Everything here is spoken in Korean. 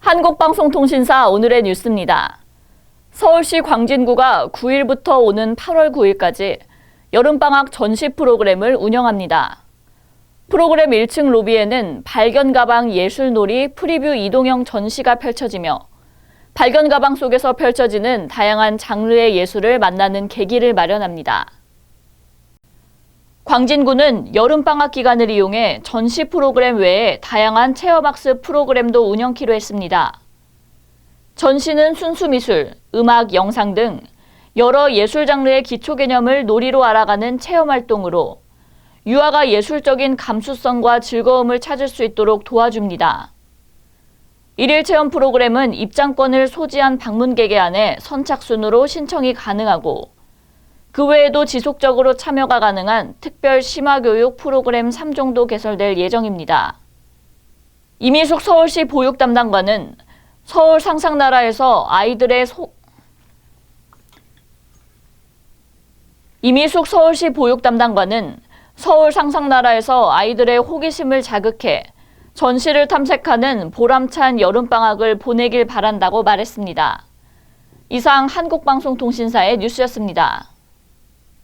한국방송통신사 오늘의 뉴스입니다. 서울시 광진구가 9일부터 오는 8월 9일까지 여름방학 전시 프로그램을 운영합니다. 프로그램 1층 로비에는 발견 가방 예술놀이 프리뷰 이동형 전시가 펼쳐지며 발견 가방 속에서 펼쳐지는 다양한 장르의 예술을 만나는 계기를 마련합니다. 광진구는 여름방학 기간을 이용해 전시 프로그램 외에 다양한 체험학습 프로그램도 운영키로 했습니다. 전시는 순수미술, 음악, 영상 등 여러 예술 장르의 기초 개념을 놀이로 알아가는 체험 활동으로 유아가 예술적인 감수성과 즐거움을 찾을 수 있도록 도와줍니다. 일일 체험 프로그램은 입장권을 소지한 방문객에 한해 선착순으로 신청이 가능하고 그 외에도 지속적으로 참여가 가능한 특별 심화교육 프로그램 3종도 개설될 예정입니다. 이미숙 서울시 보육 담당관은 서울 상상나라에서 아이들의 소... 이미숙 서울시 보육 담당관은 서울 상상나라에서 아이들의 호기심을 자극해 전시를 탐색하는 보람찬 여름방학을 보내길 바란다고 말했습니다. 이상 한국방송통신사의 뉴스였습니다.